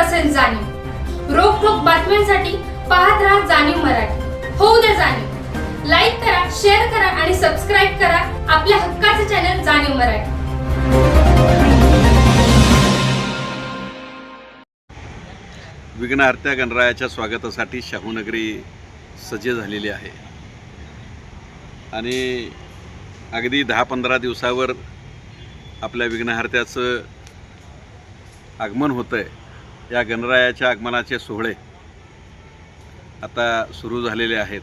असेल जाणीव. रोखोक बातम्यांसाठी पाहत राहा जाणीव मराठी. होऊ द्या जाणीव. लाईक करा शेअर करा आणि सबस्क्राईब करा आपल्या हक्काचे चॅनल जाणीव मराठी. विघ्नहर्त्या गणरायाच्या स्वागतासाठी शाहूनगरी सज्ज झालेली आहे. आणि अगदी दहा पंधरा दिवसावर आपल्या विघ्नहर्त्याचं आगमन होतं आहे या गणरायाच्या आगमनाचे सोहळे आता सुरू झालेले आहेत.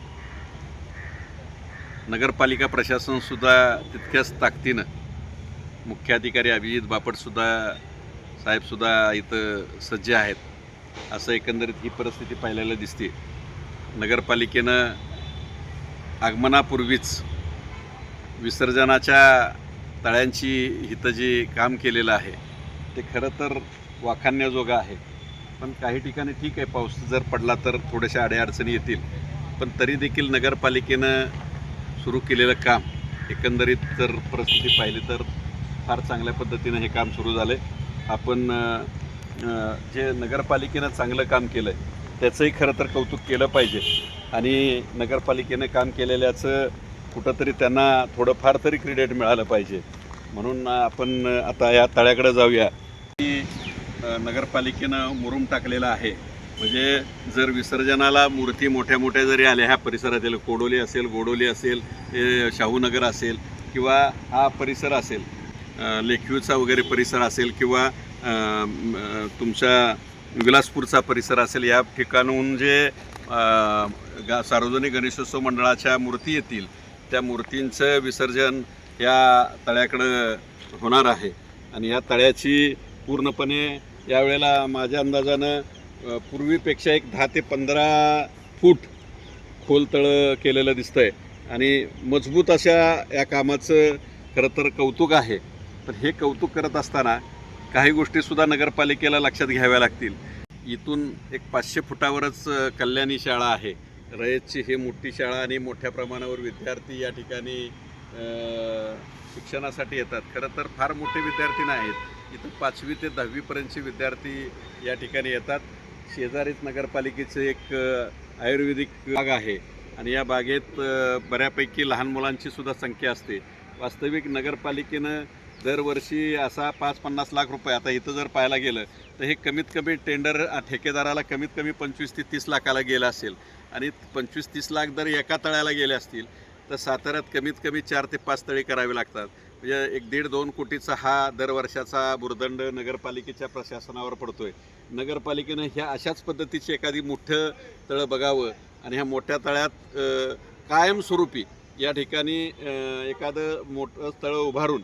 नगरपालिका प्रशासनसुद्धा तितक्याच ताकदीनं मुख्याधिकारी अभिजित बापटसुद्धा साहेबसुद्धा इथं सज्ज आहेत. असं एकंदरीत ही परिस्थिती पाहायला दिसते. नगरपालिकेनं आगमनापूर्वीच विसर्जनाच्या तळ्यांची इथं जे काम केलेलं आहे ते खरं तर वाखाणण्याजोगं आहे. पण काही ठिकाणी ठीक आहे पाऊस जर पडला तर थोड्याशा अडीअडचणी येतील. पण तरी देखील नगरपालिकेनं सुरू केलेलं काम एकंदरीत जर परिस्थिती पाहिली तर फार चांगल्या पद्धतीनं हे काम सुरू झालं आहे आपण जे नगरपालिकेनं चांगलं काम केलं आहे त्याचंही खरं तर कौतुक केलं पाहिजे. आणि नगरपालिकेनं काम केलेल्याचं कुठंतरी त्यांना थोडंफार तरी क्रेडिट मिळालं पाहिजे. म्हणून आपण आता या तळ्याकडे जाऊया. नगरपालिकेनं मुरुम टाकलेला आहे. म्हणजे जर विसर्जनाला मूर्ती मोठ्या मोठ्या जरी आल्या ह्या परिसरातील कोडोली असेल गोडोली असेल हे शाहूनगर असेल किंवा हा परिसर असेल लेखीचा वगैरे परिसर असेल किंवा तुमच्या विलासपूरचा परिसर असेल या ठिकाणून जे गा सार्वजनिक गणेशोत्सव मंडळाच्या मूर्ती येतील त्या मूर्तींचं विसर्जन या तळ्याकडं होणार आहे. आणि या तळ्याची पूर्णपणे यावेळेला माझ्या अंदाजानं पूर्वीपेक्षा एक दहा ते पंधरा फूट खोल तळं केलेलं दिसतं आहे आणि मजबूत अशा या कामाचं खरं तर कौतुक आहे. पण हे कौतुक करत असताना काही गोष्टीसुद्धा नगरपालिकेला लक्षात घ्याव्या लागतील. इथून एक पाचशे फुटावरच कल्याणी शाळा आहे. रयतची ही मोठी शाळा आणि मोठ्या प्रमाणावर विद्यार्थी या ठिकाणी शिक्षणासाठी येतात. खरं तर फार मोठे विद्यार्थी नाहीत. इथं पाचवी ते दहावीपर्यंतचे विद्यार्थी या ठिकाणी येतात. शेजारीच नगरपालिकेचं एक आयुर्वेदिक बाग आहे आणि या बागेत बऱ्यापैकी लहान मुलांची सुद्धा संख्या असते. वास्तविक नगरपालिकेनं दरवर्षी असा पाच पन्नास लाख रुपये आता इथं जर पाहायला गेलं तर हे कमीत कमी टेंडर ठेकेदाराला कमीत कमी पंचवीस ते तीस लाखाला गेलं असेल आणि पंचवीस तीस लाख जर एका तळ्याला गेले असतील तर साताऱ्यात कमीत कमी चार ते पाच तळी करावी लागतात. म्हणजे एक दीड दोन कोटीचा हा दर वर्षाचा भुर्दंड नगरपालिकेच्या प्रशासनावर पडतोय. नगरपालिकेनं ह्या अशाच पद्धतीची एखादी मोठं तळं बघावं आणि ह्या मोठ्या तळ्यात कायमस्वरूपी या ठिकाणी एखादं मोठं तळं उभारून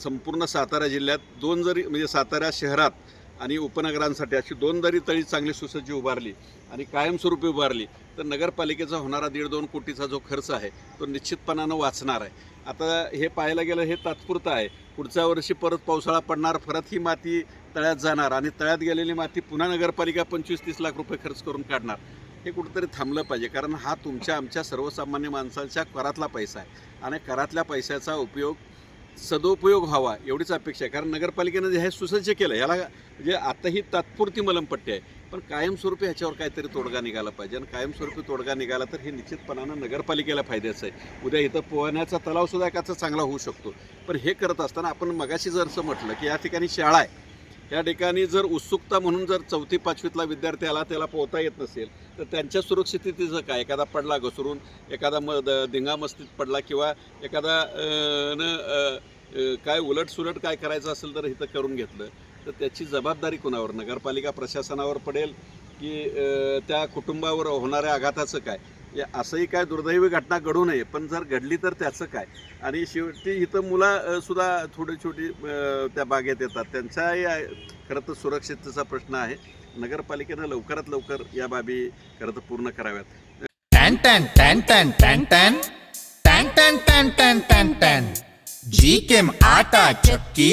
संपूर्ण सातारा जिल्ह्यात दोन जरी म्हणजे सातारा शहरात आणि उपनगरांसाठी अशी दोन जरी तळी चांगली सुसज्ज उभारली आणि कायमस्वरूपी उभारली तर नगरपालिकेचा होणारा दीड दोन कोटीचा जो खर्च आहे तो निश्चितपणानं वाचणार आहे. आता हे पाहायला गेलं हे तात्पुरतं आहे. पुढच्या वर्षी परत पावसाळा पडणार परत ही माती तळ्यात जाणार आणि तळ्यात गेलेली माती पुन्हा नगरपालिका पंचवीस तीस लाख रुपये खर्च करून काढणार. हे कुठंतरी थांबलं पाहिजे कारण हा तुमच्या आमच्या सर्वसामान्य माणसांच्या करातला पैसा आहे. आणि करातल्या पैशाचा उपयोग सदुपयोग व्हावा एवढीच अपेक्षा आहे. कारण नगरपालिकेनं जे हे सुसज्ज केलं याला म्हणजे आता ही तात्पुरती मलमपट्टी आहे पण कायमस्वरूपी ह्याच्यावर काहीतरी तोडगा निघाला पाहिजे. आणि कायमस्वरूपी तोडगा निघाला तर हे निश्चितपणानं नगरपालिकेला फायद्याचं आहे. उद्या इथं पोहण्याचा तलावसुद्धा एकाचा चांगला होऊ शकतो. पण हे करत असताना आपण मगाशी जर असं म्हटलं की या ठिकाणी शाळा आहे. या ठिकाणी जर उत्सुकता म्हणून जर चौथी पाचवीतला विद्यार्थी आला त्याला पोहता येत नसेल तर त्यांच्या सुरक्षिततेचं काय? एखादा पडला घसरून एखादा म द पडला किंवा एखादा न काय उलट सुलट काय करायचं असेल तर इथं करून घेतलं. तर त्याची जबाबदारी कोणावर नगरपालिका प्रशासनावर पडेल की त्या कुटुंबावर होणाऱ्या आघाताचं काय या असंही काय दुर्दैवी घटना घडू नये पण जर घडली तर त्याचं काय आणि शेवटी इथं मुलं सुद्धा थोडी छोटी त्या बागेत येतात त्यांचाही खरं तर सुरक्षिततेचा प्रश्न आहे नगरपालिकेनं लवकरात लवकर या बाबी खरं तर पूर्ण कराव्यात टॅन टॅन टॅन टॅन टॅन टॅन टॅन टॅन टॅन टॅन टॅन टॅन जी केम आटा चक्की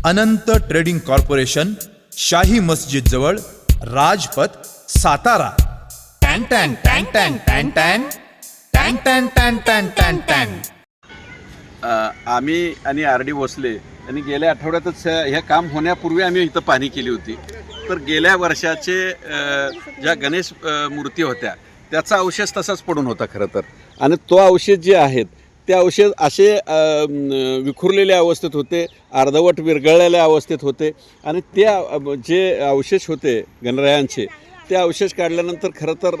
अनंत ट्रेडिंग कॉर्पोरेशन शाही मस्जिद जवळ राजपथ सातारा टॅन टॅन टॅन टॅन टॅन टॅन टॅन टॅन टॅन टॅन टॅन टॅन आम्ही आणि आर डी भोसले यांनी गेल्या आठवड्यातच हे काम होण्यापूर्वी आम्ही इथं पाहणी केली होती तर गेल्या वर्षाचे ज्या गणेश मूर्ती होत्या त्याचा अवशेष तसाच पडून होता खरं तर आणि तो अवशेष जे आहेत ते अवशेष असे विखुरलेल्या अवस्थेत होते अर्धवट विरघळलेल्या अवस्थेत होते आणि त्या जे अवशेष होते गणरायांचे ते अवशेष काढल्यानंतर खरं तर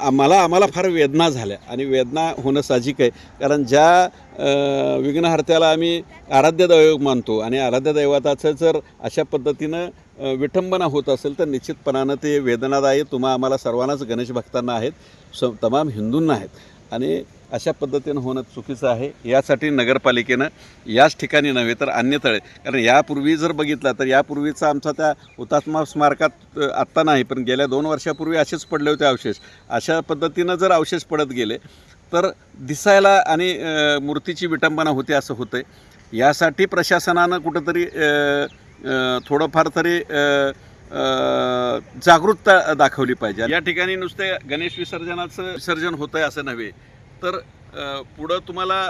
आम्हाला आम्हाला फार वेदना झाल्या आणि वेदना होणं साहजिक आहे. कारण ज्या विघ्नहर्त्याला आम्ही आराध्य दैव मानतो आणि आराध्य दैवताचं जर अशा पद्धतीनं विटंबना विठंबना होत असेल तर निश्चितपणानं ते वेदनादायी तुम्हा आम्हाला सर्वांनाच गणेश भक्तांना आहेत स तमाम हिंदूंना आहेत. आणि अशा पद्धतीनं होणं चुकीचं आहे. यासाठी नगरपालिकेनं याच ठिकाणी नव्हे तर अन्यतळे कारण यापूर्वी जर बघितला तर यापूर्वीचा आमचा त्या हुतात्मा स्मारकात आत्ता नाही पण गेल्या दोन वर्षापूर्वी असेच पडले होते अवशेष. अशा पद्धतीनं जर अवशेष पडत गेले तर दिसायला आणि मूर्तीची विटंबना होते असं होतं आहे यासाठी प्रशासनानं कुठंतरी थोडंफार तरी जागरूकता दाखवली पाहिजे. या ठिकाणी नुसते गणेश विसर्जनाचं विसर्जन होतं आहे असं नव्हे. तर पुढं तुम्हाला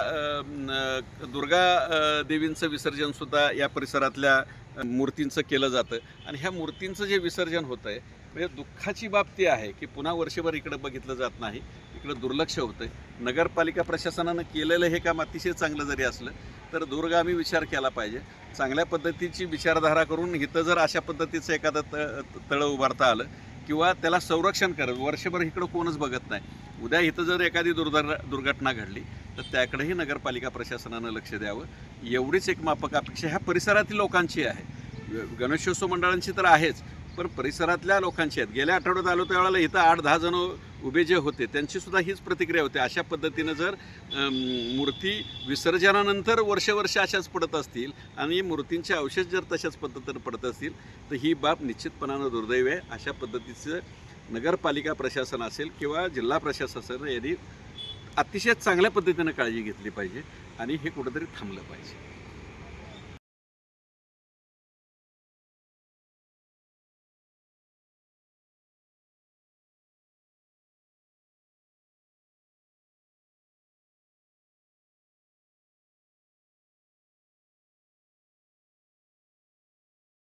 दुर्गा देवींचं विसर्जनसुद्धा या परिसरातल्या मूर्तींचं केलं जातं. आणि ह्या मूर्तींचं जे विसर्जन होतं आहे म्हणजे दुःखाची बाब ती आहे की पुन्हा वर्षभर इकडं बघितलं जात नाही इकडं दुर्लक्ष होतं आहे नगरपालिका प्रशासनानं केलेलं हे काम अतिशय चांगलं जरी असलं तर दूरगामी विचार केला पाहिजे. चांगल्या पद्धतीची विचारधारा करून इथं जर अशा पद्धतीचं एखादं त तळं उभारता आलं किंवा त्याला संरक्षण करत वर्षभर इकडं कोणच बघत नाही उद्या इथं जर एखादी दुर्धर दुर्घटना घडली तर त्याकडेही नगरपालिका प्रशासनानं लक्ष द्यावं. एवढीच एक मापक अपेक्षा ह्या परिसरातील लोकांची आहे. गणेशोत्सव मंडळांची तर आहेच पण परिसरातल्या लोकांची आहेत. गेल्या आठवड्यात आलो त्यावेळेला इथं आठ दहा जण उभे जे होते त्यांची सुद्धा हीच प्रतिक्रिया होती. अशा पद्धतीनं जर मूर्ती विसर्जनानंतर वर्षवर्ष अशाच पडत असतील आणि मूर्तींचे अवशेष जर तशाच पद्धतीनं पडत असतील तर ही बाब निश्चितपणानं दुर्दैव आहे. अशा पद्धतीचं नगरपालिका प्रशासन असेल किंवा जिल्हा प्रशासन यांनी अतिशय चांगल्या पद्धतीनं काळजी घेतली पाहिजे आणि हे कुठंतरी थांबलं पाहिजे.